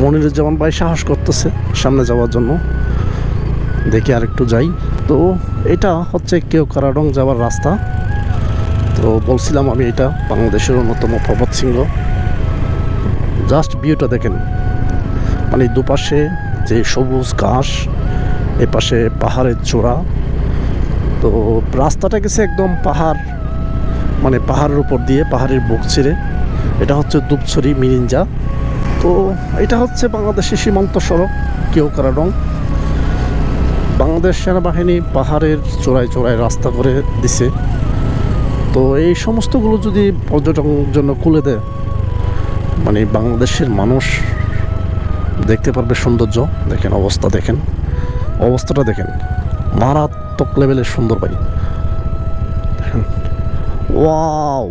মনিরুজ্জামান ভাই সাহস করতেছে সামনে যাওয়ার জন্য। দেখি আর একটু যাই। তো এটা হচ্ছে কেউ কারাডং যাওয়ার রাস্তা। তো বলছিলাম আমি এটা বাংলাদেশের অন্যতম পর্বত সিংহ। জাস্ট ভিউটা দেখেন। মানে দুপাশে যে সবুজ ঘাস এ পাশে পাহাড়ের চূড়া। তো রাস্তাটা গেছে একদম পাহাড় মানে পাহাড়ের উপর দিয়ে, পাহাড়ের বুক ছিঁড়ে। এটা হচ্ছে দুপছড়ি মিরিঞ্জা। তো এটা হচ্ছে বাংলাদেশের সীমান্ত সড়ক, কেউ কারাডং বাংলাদেশ সেনাবাহিনী পাহাড়ের চূড়ায় চূড়ায় রাস্তা করে দিছে। তো এই সমস্তগুলো যদি পর্যটনের জন্য খুলে দেয় মানে বাংলাদেশের মানুষ দেখতে পারবে সৌন্দর্য। দেখেন অবস্থা, দেখেন। অবস্থাটা দেখেন। মারাত্মক লেভেলের সুন্দর ভাই ওয়াও!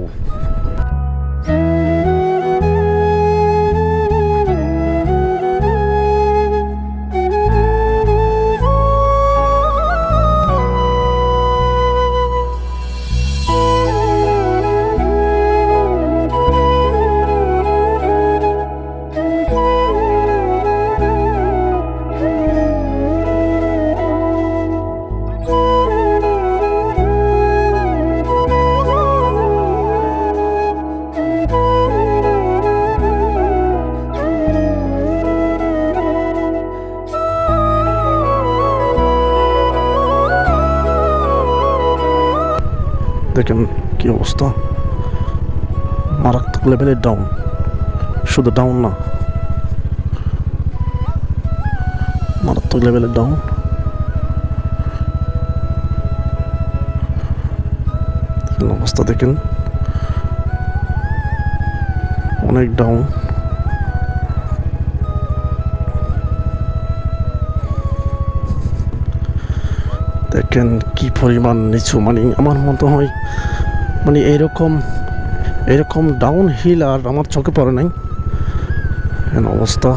দেখেন কি অবস্থা। মারাত্মক লেভেলের ডাউন শুধু ডাউন না। মারাত্মক লেভেলের ডাউন অবস্থা দেখেন। অনেক ডাউন দেখেন কি পরিমাণ নিচু। মানে আমার মতো হয়। মানে এরকম এরকম ডাউন হিল আর আমার চোখে পড়ে নাই। অবস্থা।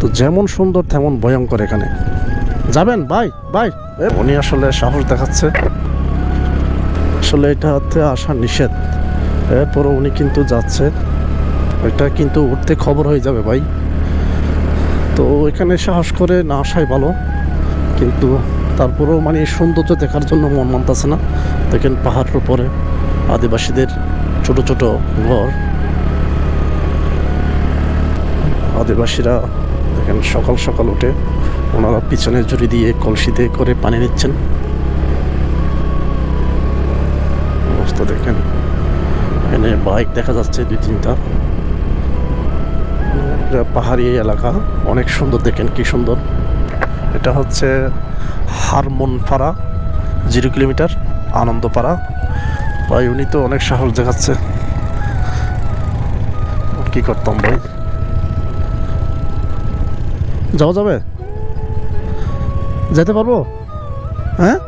তো যেমন সুন্দর তেমন ভয়ঙ্কর এখানে। যাবেন? ভাই বাই। উনি আসলে সাহস দেখাচ্ছে। আসলে এটা হচ্ছে আসা নিষেধ। এরপরও উনি কিন্তু যাচ্ছে। এটা কিন্তু উঠতে খবর হয়ে যাবে ভাই। তো এখানে সাহস করে না আসাই ভালো। কিন্তু তারপরেও মানে সৌন্দর্য দেখার জন্য মন মানতেছে না। দেখেন পাহাড়ের উপরে আদিবাসীদের ছোট ছোট ঘর। আদিবাসীরা দেখেন সকাল সকাল উঠে ওনারা পিছনে জড়ি দিয়ে কলসিতে করে পানি নিচ্ছেন। দেখেন। এখানে বাইক দেখা যাচ্ছে দুই তিনটা। এটা পাহাড়ি এলাকা। অনেক সুন্দর, দেখেন কি সুন্দর। এটা হচ্ছে হারমোনপাড়া, জিরো কিলোমিটার, আনন্দপাড়া। ভাই, উনি তো অনেক সাহস দেখাচ্ছে। কি করতাম ভাই? যাওয়া যাবে? যেতে পারব? হ্যাঁ?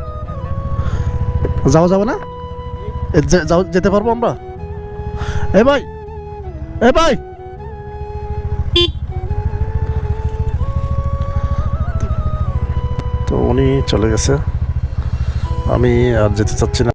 যাওয়া যাবে না? যেতে পারব আমরা? এ ভাই এ ভাই! তো উনি চলে গেছে। আমি আর যেতে চাচ্ছি না।